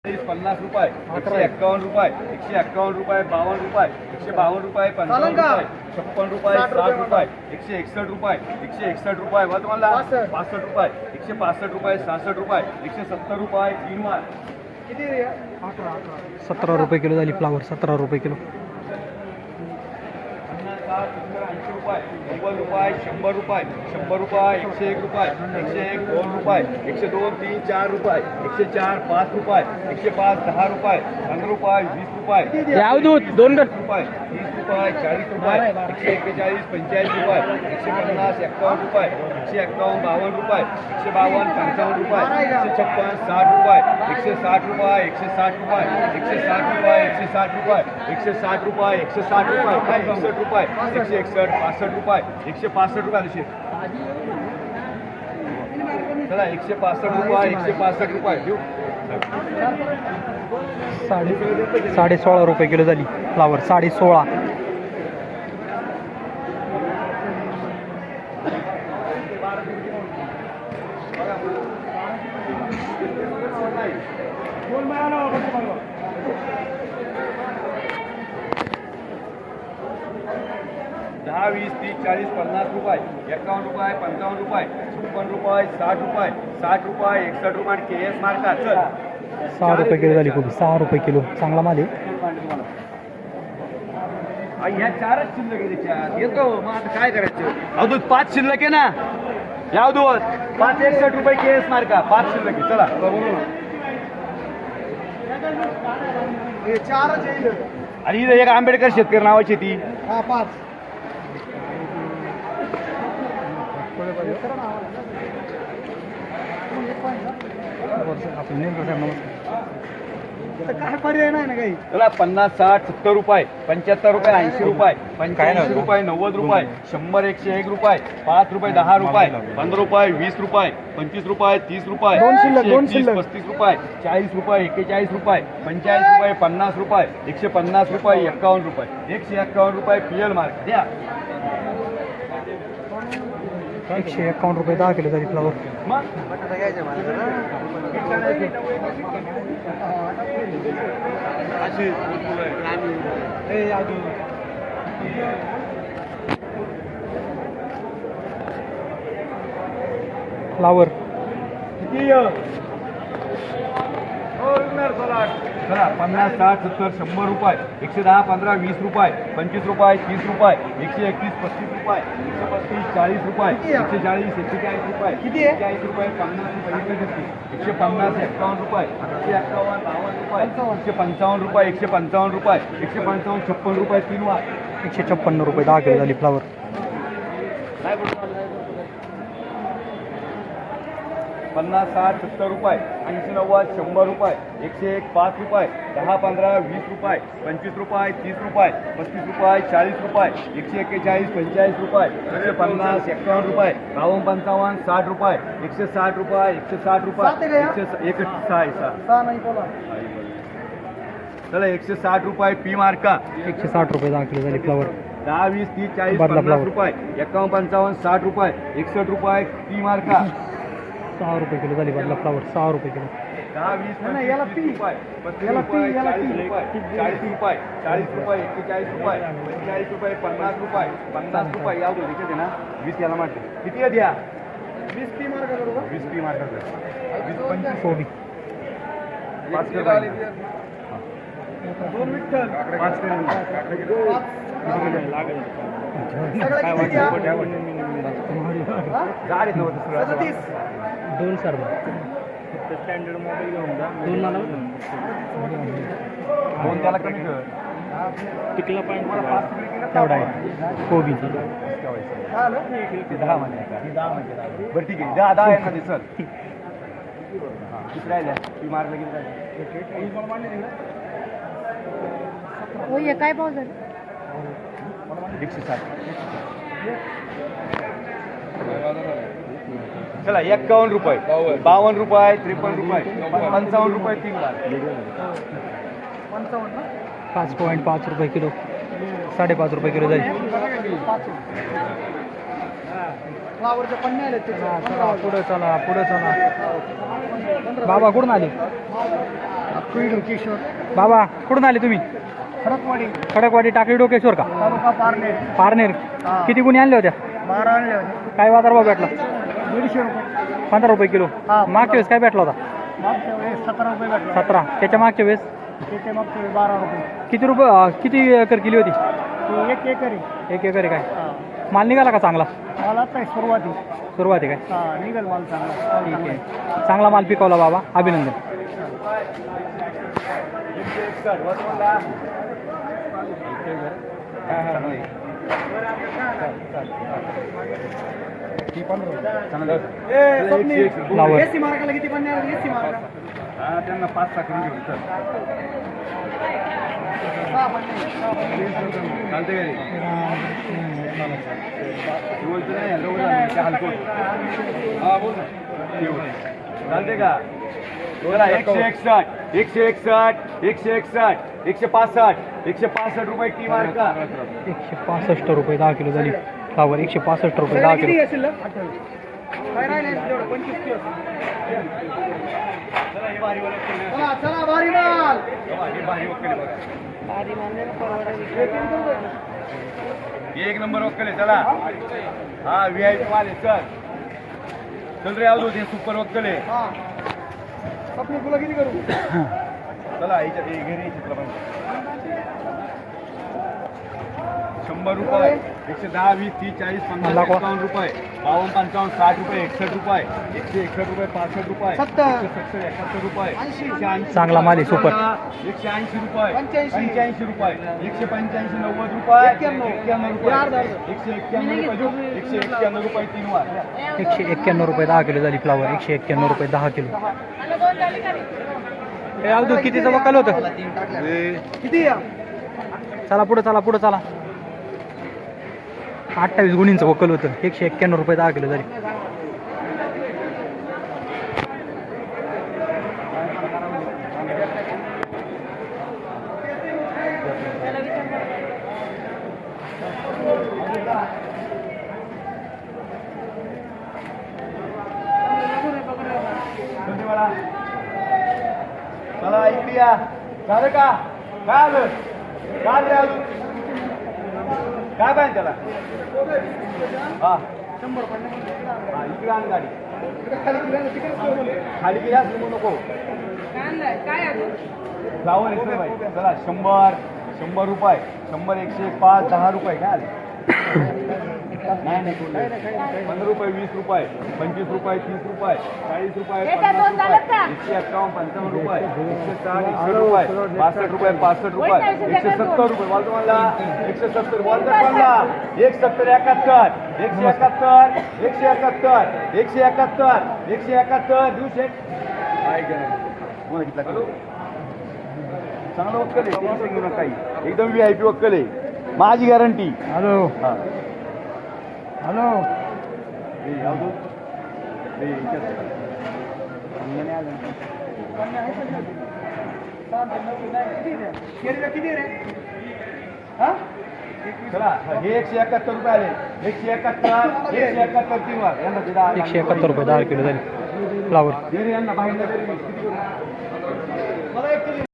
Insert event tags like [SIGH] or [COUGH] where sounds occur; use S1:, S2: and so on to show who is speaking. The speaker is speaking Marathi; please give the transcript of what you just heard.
S1: पन्नास रुपये एकशे एक्कावन्न रुपये एकशे एक्कावन्न रुपये बावन्न रुपये एकशे बावन्न रुपये पंचावन्न रुपये छप्पन रुपये साठ रुपये एकशे एकसष्ट रुपये एकशे एकसष्ट रुपये. वा तुम्हाला पासष्ट. रुपये एकशे पासष्ट रुपये सहासष्ट रुपये एकशे सत्तर रुपये तीन वार
S2: सतरा रुपये किलो झाली फ्लावर सतरा रुपये किलो
S1: पन्नास साठ सत्तर ऐंशी रुपये नव्वद रुपये शंभर रुपये शंभर रुपये एकशे एक रुपये एकशे एक दोन रुपये एकशे दोन तीन चार रुपये एकशे चार पाच रुपये एकशे पाच दहा रुपये पंधरा रुपये वीस रुपये
S2: दोन
S1: रुपये रुपये चाळीस रुपये एकशे एक्केचाळीस पंचेचाळीस रुपये एकशे पन्नास एक्कावन्न रुपये एकशे एक्कावन्न बावन्न रुपये एकशे बावन्न पंचावन्न रुपये एकशे छप्पन साठ रुपये एकशे साठ रुपये एकशे साठ रुपये एकशे साठ रुपये एकशे साठ रुपये एकशे साठ रुपये एकशे साठ रुपये एकसष्ट रुपये एकशे एकसष्ट पासष्ट रुपये एकशे पासष्ट रुपये आले चला एकशे पासष्ट रुपये एकशे पासष्ट रुपये देऊ
S2: साडे साडे सोळा रुपये किलो झाली फ्लावर साडे सोळा
S1: दहा वीस तीस चाळीस पन्नास रुपये. एकावन्न रुपये पंचावन्न रुपये. छप्पन रुपये साठ रुपये. साठ रुपये एकसष्ट रुपये आणि के एस मार्का चल.
S2: सहा रुपये किलो झाली कोबी. सहा रुपये किलो. चांगला माल आहे.
S1: ह्या चारच शिल्लक आहे त्याच्यात येतो. मग आता काय करायचं? दूध पाच शिल्लक आहे ना? या दूध पाच एकसष्ट रुपये के एस मार्का पाच शिल्लक आहे. चला. आणि इथं एक आंबेडकर शेतकरी नावाची ती.
S3: हा पाच. तर काय पर्याय नाही ना काही?
S1: चला पन्नास साठ सत्तर रुपये पंच्याहत्तर रुपये ऐंशी रुपये पंच्याऐंशी रुपये नव्वद रुपये शंभर एकशे एक रुपये पाच रुपये दहा रुपये पंधरा रुपये वीस रुपये पंचवीस रुपये तीस रुपये. पस्तीस रुपये चाळीस रुपये एक्केचाळीस रुपये पंचेचाळीस रुपये पन्नास रुपये एकशे पन्नास रुपये एक्कावन्न रुपये एकशे एक्कावन्न रुपये पी एल मार्क द्या
S2: एकशे एकावन्न रुपये दहा किलो झाली फ्लावर
S1: मग
S2: फ्लावर
S1: किती आहे? हो, विकणार चला. पन्नास साठ सत्तर शंभर रुपये. एकशे दहा पंधरा वीस रुपये. पंचवीस रुपये तीस रुपये. एकशे एकवीस पस्तीस रुपये. एकशे पस्तीस चाळीस रुपये? एकशे चाळीस एक्केचाळीस रुपये.
S3: किती?
S1: चाळीस रुपये पन्नास रुपये. एकशे पन्नास एक्कावन्न रुपये. एकशे एक्कावन्न बावन्न रुपये. एकशे पंचावन्न रुपये एकशे पंचावन्न रुपये. एकशे पंचावन्न छप्पन रुपये तीन वार
S2: एकशे छप्पन्न रुपये दहा किलो झाली फ्लावर
S1: पन्नास साठ सत्तर रुपये ऐंशी नव्वद शंभर रुपये एकशे एक पाच रुपये दहा पंधरा वीस रुपये पंचवीस रुपये तीस रुपये पस्तीस रुपये चाळीस रुपये एकशे एक्केचाळीस पंचेचाळीस रुपये एकशे पन्नास एक्कावन्न रुपये बावन्न पंचावन्न साठ रुपये एकशे साठ रुपये एकशे साठ रुपये? एकशे स- एक सहा चला एकशे साठ रुपये पी मार्का.
S2: एकशे साठ रुपये दहा किलो झाली फ्लावर
S1: दहा वीस तीस चाळीस पन्नास. रुपये एकावन्न पंचावन्न साठ रुपये एकसष्ट रुपये पी मार्का.
S2: सहा रुपये किलो झाली बदला फ्लावर सहा रुपये किलो
S3: नाही, याला पी. याला पी, याला पी.
S1: चाळीस रुपये चाळीस रुपये एक्केचाळीस रुपये पंचेचाळीस रुपये पन्नास रुपये पन्नास रुपये या दो देखील ना वीस याला मारते किती द्या
S3: वीस मार्क बरोबर
S1: वीस पी मार्का वीस पंचवीस
S2: कोबी
S1: पाच
S3: दोन विठ्ठल
S1: पाच किलो
S3: सदतीस.
S2: दोन सर
S1: स्टँडर्ड मोबाईल घेऊन जा.
S2: दोन मला?
S1: दोन त्याला कमी कर.
S2: टिकला
S1: केलं
S2: तेवढा आहे. कोबी
S3: ना?
S1: ते दहा म्हणजे? बरं ठीक आहे. दहा दहा आहे ना ते सर किती राहिल्या ती मार्क किती राहिल्या
S4: काय भाव झाले?
S1: एकशे साठ चला एक्कावन्न रुपये. बावन्न रुपये त्रेपन्न रुपये. पंचावन्न रुपये तीन लाख.
S3: पंचावन्न ना?
S2: पाच पॉईंट पाच रुपये किलो. साडेपाच रुपये किलो चला पुढं चला पुढं चला. बाबा कुठून आले? बाबा कुठून आले तुम्ही?
S3: खडकवाडी.
S2: खडकवाडी टाकळी डोकेश्वर का?
S3: तालुका पारनेर.
S2: पारनेर.
S3: हा.
S2: किती गुणी आणल्या होत्या?
S3: बारा आणले होते.
S2: काय बाजारभाव भेटला?
S3: दीडशे रुपये.
S2: पंधरा रुपये किलो.
S3: हा.
S2: मागच्या वेळेस काय भेटला होता?
S3: मागच्या वेळेस सतरा रुपये भेटला.
S2: सतरा. त्याच्या मागच्या वेळेस?
S3: तिथे मागच्या वेळेस बारा रुपये.
S2: किती रुपये अं, किती एकर केली होती?
S3: ते एक एकरी.
S2: एक एकर आहे काय माल निघाला का चांगला?
S3: मला आता सुरुवाती.
S2: सुरुवात आहे काय?
S3: हा निघेल माल चांगला.
S2: ठीक आहे. चांगला माल पिकवला बाबा. अभिनंदन.
S3: एसी मार्गाला किती पण एसी मार्गाला
S1: त्यांना पाच सहा करून घेऊन
S3: सर
S1: चालते का बोलतो नाही, हॅलो बोला, हलको. हा, बोल चालते का बोला एकशे एकसष्ट एकशे एकसष्ट एकशे एकसष्ट एकशे पासष्ट एकशे पासष्ट रुपये टी मार्क. का
S2: एकशे पासष्ट रुपये दहा किलो झाली. फ्लावर एकशे पासष्ट रुपये दहा किलो.
S1: हे. एक नंबर वक्कल आहे चला. हा व्ही आय पी माल आहे चल. चल रे आवडू ते सुपर वक्कल
S3: स्वप्न तुला किती करू? [LAUGHS]
S1: चला हे घरी याच्यात शंभर रुपये एकशे दहा वीस तीस चाळीस पन्नास. एकावन्न रुपये बावन्न पंचावन्न साठ रुपये एकसष्ट रुपये एकशे एकसष्ट रुपये पासष्ट रुपये
S3: सत्तर.
S1: एकाहत्तर रुपये
S3: ऐंशी.
S1: एकशे ऐंशी
S2: चांगला माल आहे, सुपर.
S1: एकशे ऐंशी रुपये
S3: पंच्याऐंशी.
S1: रुपये एकशे पंच्याऐंशी नव्वद रुपये
S3: एक्क्याण्णव.
S1: रुपये. एकशे एक्क्याण्णव रुपये. एकशे एक्क्याण्णव रुपये तीन वार
S2: एकशे एक्क्याण्णव रुपये दहा किलो झाली फ्लावर एकशे एक्क्याण्णव रुपये दहा किलो हे अवधूत कितीचं वकाल होतं
S3: किती या
S2: चला पुढं चला पुढं चला अठ्ठावीस गुणींचं वकल होतं. एकशे एक्क्याण्णव रुपये दहा किलो झाले.
S1: धन्यवाद चला इकडे या. झालं का? काय आलं? काय रे अजून? काय पाहिजे त्याला? हा.
S3: शंभर
S1: हा इकडे आण गाडी.
S3: खाली किराणा तिकडे ठेवलं.
S1: नको. फ्लावर इकडे बाई. चला शंभर शंभर रुपये. शंभर एकशे पाच दहा रुपये काय आले? नाही नाही कोण नाही. पंधरा रुपये वीस रुपये पंचवीस रुपये तीस रुपये चाळीस रुपये
S4: हे काय दोन का?
S1: एकशे एक्कावन्न पंचावन्न रुपये एकशे साठ एकशे रुपये पासष्ट रुपये पासष्ट रुपये एकशे सत्तर रुपये. बोल तुम्हाला एकशे सत्तर बोल तर म्हणला एक सत्तर एकाहत्तर एकशे एकाहत्तर एकशे एकाहत्तर एकशे एकाहत्तर एकशे एकाहत्तर दिवशे चांगलं वक्कल आहे टेन्शन घेऊ नका काही एकदम व्ही आय पी वक्कल आहे. माझी गॅरंटी
S2: हॅलो?
S1: इकडे. अंगणे आलं ना.
S3: केरीला किती रे हा
S1: चला हे एकशे एकाहत्तर रुपये आले एकशे एकाहत्तर एकशे एकाहत्तर तीन वार यांना ते दहा-
S2: एकशे एकाहत्तर रुपये दहा किलो झाली फ्लावर
S1: यांना बाहेर? मला एक